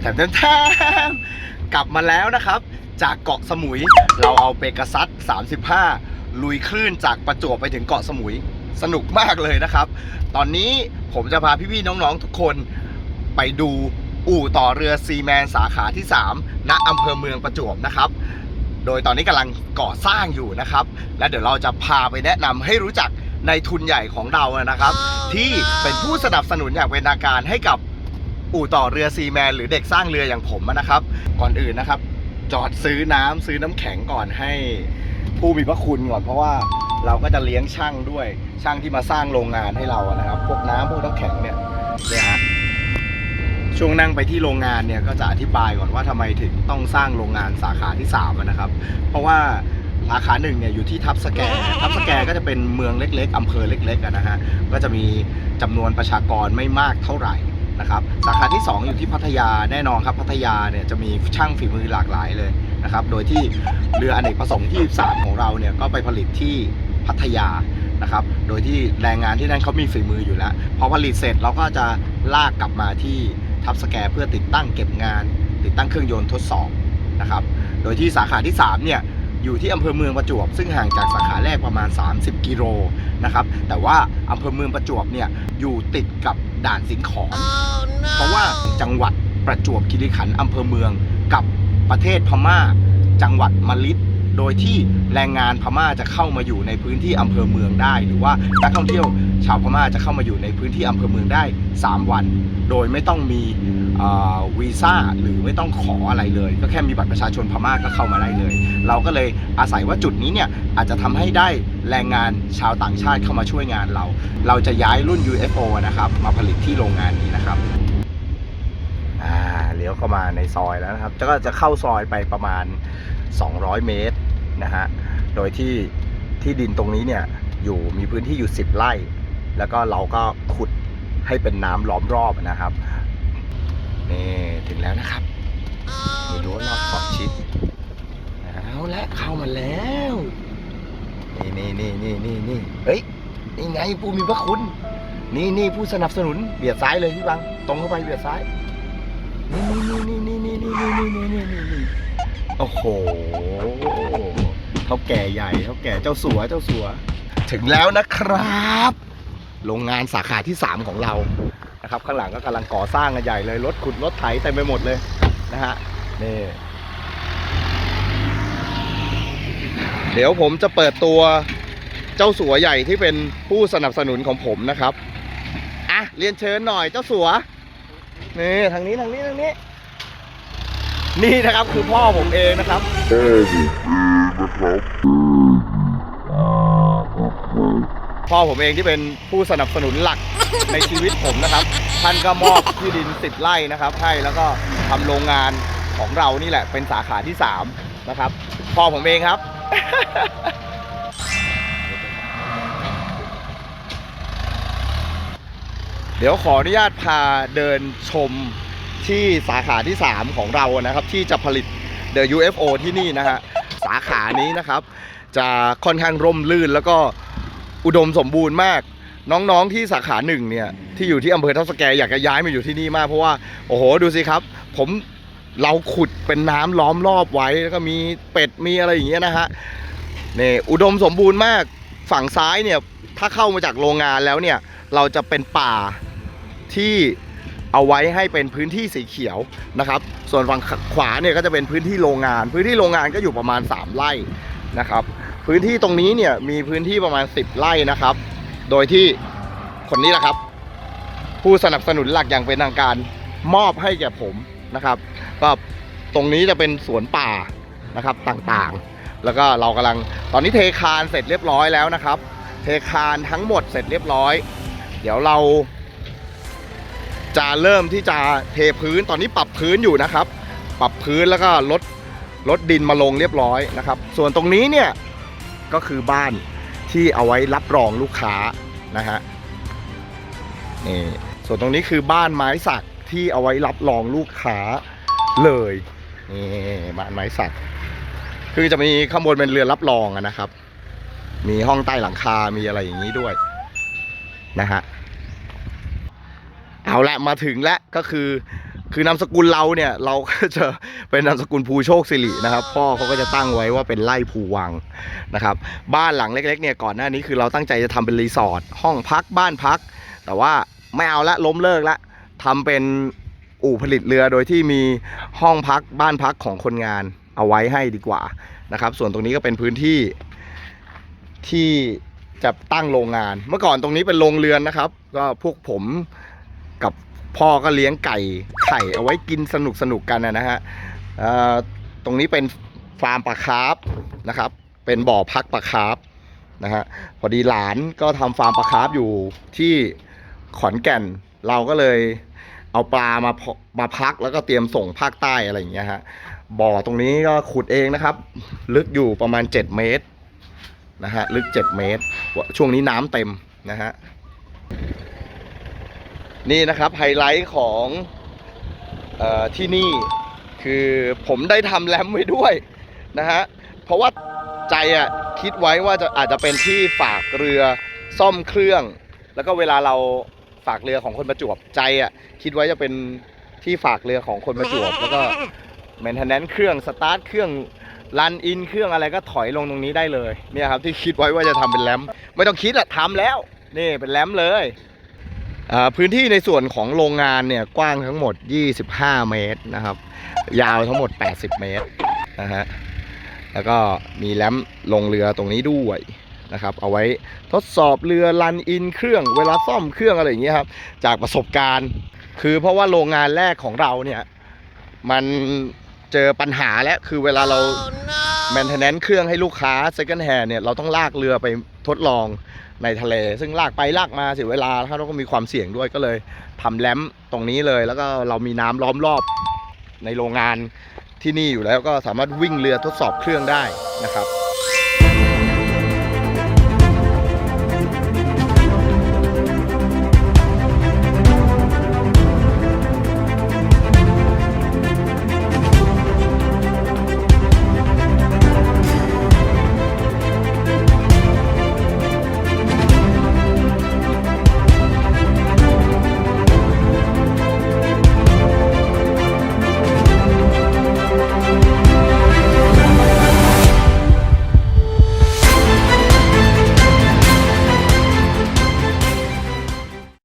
แถมแถมแถมกลับมาแล้วนะครับ จากเกาะสมุย เราเอาเปกซัส35 ลุยคลื่นจากประจวบไปถึงเกาะสมุย สนุกมากเลยนะครับ ตอนนี้ผมจะพาพี่ๆน้องๆทุกคนไปดูอู่ต่อเรือซีแมนสาขาที่ 3 ณอำเภอเมืองประจวบนะครับ โดยตอนนี้กำลังก่อสร้างอยู่นะครับ และเดี๋ยวเราจะพาไปแนะนำให้รู้จักในทุนใหญ่ของเรานะครับ ที่เป็นผู้สนับสนุนอย่างเป็นทางการให้กับ อู่ต่อเรือซีแมนหรือเด็กสร้างเรืออย่างผมนะครับ ก่อนอื่นนะครับ จอดซื้อน้ำซื้อน้ำแข็งก่อนให้ผู้มีพระคุณก่อนเพราะว่าเราก็จะเลี้ยงช่างด้วยช่างที่มาสร้างโรงงานให้เราอะนะครับ พวกน้ำพวกน้ำแข็งเนี่ยเนี่ยฮะช่วงนั่งไปที่โรงงานเนี่ยก็จะอธิบายก่อนว่าทำไมถึงต้องสร้างโรงงานสาขาที่3นะครับ เพราะว่าสาขาหนึ่งเนี่ยอยู่ที่ทับสแกทับสแกก็จะเป็นเมืองเล็ก ๆอำเภอเล็กๆนะฮะก็จะมีจำนวนประชากรไม่มากเท่าไหร่ นะครับสาขาที่ 2 อยู่ที่พัทยาแน่นอนครับพัทยาเนี่ยจะมีช่างฝีมือหลากหลายเลยนะครับโดยที่เรืออเนกประสงค์ที่3ของเราเนี่ยก็ไปผลิตที่พัทยานะครับโดยที่แรงงานที่นั่นเขามีฝีมืออยู่แล้วพอผลิตเสร็จเราก็จะลากกลับมาที่ทับสแกเพื่อติดตั้งเก็บงาน ติดตั้งเครื่องยนต์ทดสอบนะครับโดยที่สาขาที่ 3 เนี่ย อยู่ที่อำเภอเมืองประจวบ ซึ่งห่างจากสาขาแรกประมาณ 30 กิโลนะครับแต่ว่าอำเภอเมืองประจวบเนี่ยอยู่ติดกับด่านสิงขอนเพราะว่าจังหวัดประจวบคีรีขันธ์อำเภอเมืองกับประเทศพม่า จังหวัดมะลิด โดยที่แรงงานพม่าจะเข้ามาอยู่ในพื้นที่อำเภอเมืองได้ หรือว่านักท่องเที่ยวชาวพม่าจะเข้ามาอยู่ในพื้นที่อำเภอเมืองได้ 3 วัน โดยไม่ต้องมีวีซ่าหรือไม่ต้องขออะไรเลย ก็แค่มีบัตรประชาชนพม่าก็เข้ามาได้เลย เราก็เลยอาศัยว่าจุดนี้เนี่ยอาจจะทำให้ได้แรงงานชาวต่างชาติเข้ามาช่วยงานเรา เราจะย้ายรุ่น UFO นะครับมาผลิตที่โรงงานนี้นะครับอ่าเลี้ยวเข้ามาในซอยแล้วนะครับ ก็จะเข้าซอยไปประมาณ 200 เมตร นะฮะ โดยที่ที่ดินตรงนี้เนี่ยอยู่มีพื้นที่อยู่ 10 ไร่ แล้วก็เราก็ขุดให้เป็นน้ำล้อมรอบนะครับนี่ถึงแล้วนะครับมีรั้วรอบขอบชิดเอาละเข้ามาแล้วนี่นี่นี่นี่นี่นี่เฮ้ยนี่ไงผู้มีพระคุณ นี่นี่ผู้สนับสนุนเบียดซ้ายเลยพี่บังตรงเข้าไปเบียดซ้ายนี่นี่นี่นี่นี่นี่นี่นี่นี่นี่นี่โอ้โห ท่าแก่ใหญ่เท่าแก่เจ้าสัวเจ้าสัว ถึงแล้วนะครับ โรงงานสาขาที่ 3 ของเรานะครับข้างหลังก็กำลังก่อสร้างกันใหญ่เลยรถขุดรถไถเต็มไปหมดเลยนะฮะนี่เดี๋ยวผมจะเปิดตัวเจ้าสัวใหญ่ที่เป็นผู้สนับสนุนของผมนะครับอะเรียนเชิญหน่อยเจ้าสัวนี่ทางนี้ทางนี้ทางนี้ นี่นะครับคือพ่อผมเองนะครับพ่อผมเองที่เป็นผู้สนับสนุนหลักในชีวิตผมนะครับ ท่านก็มอบที่ดิน10ไร่นะครับให้แล้วก็ทำโรงงานของเรานี่แหละ เป็นสาขาที่3นะครับ พ่อผมเองครับเดี๋ยวขออนุญาตพาเดินชม ที่สาขาที่ 3 ของเรานะครับ ที่จะผลิต The UFO ที่นี่นะฮะสาขานี้นะครับ จะค่อนข้างร่มรื่นแล้วก็อุดมสมบูรณ์มากน้องๆที่สาขาหนึ่งเนี่ยที่อยู่ที่อำเภอทับสแกอยากจะย้ายมาอยู่ที่นี่มากเพราะว่าโอ้โหดูสิครับ ผมเราขุดเป็นน้ำล้อมรอบไว้แล้วก็มีเป็ดมีอะไรอย่างเงี้ยนะฮะนี่อุดมสมบูรณ์มากฝั่งซ้ายเนี่ยถ้าเข้ามาจากโรงงานแล้วเนี่ยเราจะเป็นป่าที่ เอาไว้ให้เป็นพื้นที่สีเขียวนะครับ ส่วนฝั่งขวาเนี่ยก็จะเป็นพื้นที่โรงงาน พื้นที่โรงงานก็อยู่ประมาณ 3 ไร่นะครับ พื้นที่ตรงนี้เนี่ยมีพื้นที่ประมาณ 10 ไร่นะครับ โดยที่คนนี้แหละครับ ผู้สนับสนุนหลักอย่างเป็นทางการมอบให้แก่ผมนะครับ ก็ตรงนี้จะเป็นสวนป่านะครับต่างๆ แล้วก็เรากำลังตอนนี้เทคานเสร็จเรียบร้อยแล้วนะครับ เทคานทั้งหมดเสร็จเรียบร้อย เดี๋ยวเรา จะเริ่มที่จะเทพื้นตอนนี้ปรับพื้นอยู่นะครับ ปรับพื้นแล้วก็ลดลดดินมาลงเรียบร้อยนะครับ ส่วนตรงนี้เนี่ยก็คือบ้านที่เอาไว้รับรองลูกค้านะฮะนี่ส่วนตรงนี้คือบ้านไม้สักที่เอาไว้รับรองลูกค้าเลยนี่บ้านไม้สัก คือจะมีข้างบนเป็นเรือรับรองนะครับ มีห้องใต้หลังคา มีอะไรอย่างนี้ด้วยนะฮะ เอาละมาถึงแล้วก็คือ คือนามสกุลเราเนี่ยเราก็จะเป็นนามสกุลภูโชคสิรินะครับ พ่อเขาก็จะตั้งไว้ว่าเป็นไร่ภูวังนะครับ บ้านหลังเล็กๆเนี่ยก่อนหน้านี้คือเราตั้งใจจะทำเป็นรีสอร์ทห้องพักบ้านพัก แต่ว่าไม่เอาละล้มเลิกละทำเป็นอู่ผลิตเรือโดยที่มีห้องพักบ้านพักของคนงานเอาไว้ให้ดีกว่านะครับ ส่วนตรงนี้ก็เป็นพื้นที่ที่จะตั้งโรงงาน เมื่อก่อนตรงนี้เป็นโรงเรือนนะครับ ก็พวกผม กับพ่อก็เลี้ยงไก่ไข่เอาไว้กินสนุกสนุกกันนะฮะตรงนี้เป็นฟาร์มปลาคาร์ฟนะครับ เป็นบ่อพักปลาคาร์ฟนะฮะพอดีหลานก็ทำฟาร์มปลาคาร์ฟอยู่ที่ขอนแก่นเราก็เลยเอาปลามามาพักแล้วก็เตรียมส่งภาคใต้อะไรอย่างเงี้ยฮะบ่อตรงนี้ก็ขุดเองนะครับ ลึกอยู่ประมาณ 7 เมตรนะฮะลึก 7 เมตร ช่วงนี้น้ำเต็มนะฮะ นี่นะครับไฮไลท์ของออที่นี่คือผมได้ทำแรมไว้ด้วยนะฮะเพราะว่าใจอะคิดไว้ว่าจะอาจจะเป็นที่ฝากเรือซ่อมเครื่อง แล้วก็เวลาเราฝากเรือของคนประจวบใจอะคิดไว้จะเป็นที่ฝากเรือของคนประจวบ แล้วก็แมนเทนแนนเครื่องสตาร์ทเครื่องรันอินเครื่องอะไรก็ถอยลงตรงนี้ได้เลยเนี่ยครับที่คิดไว้ว่าจะทำเป็นแรมไม่ต้องคิดอะทำแล้ว นี่เป็นแรมเลย พื้นที่ในส่วนของโรงงานเนี่ยกว้างทั้งหมด 25 เมตรนะครับ ยาวทั้งหมด 80 เมตรนะฮะแล้วก็มีแลมป์ลงเรือตรงนี้ด้วยนะครับ เอาไว้ทดสอบเรือรันอินเครื่องเวลาซ่อมเครื่องอะไรอย่างเงี้ยครับ จากประสบการณ์ คือเพราะว่าโรงงานแรกของเราเนี่ยมันเจอปัญหาแล้วคือเวลาเรา maintenance เครื่องให้ลูกค้า second hand เนี่ยเราต้องลากเรือไปทดลอง ในทะเล ซึ่งลากไปลากมาเสียเวลาแล้วก็มีความเสี่ยงด้วยก็เลยทำแรมตรงนี้เลย แล้วก็เรามีน้ำล้อมรอบในโรงงานที่นี่อยู่แล้วก็สามารถวิ่งเรือทดสอบเครื่องได้นะครับ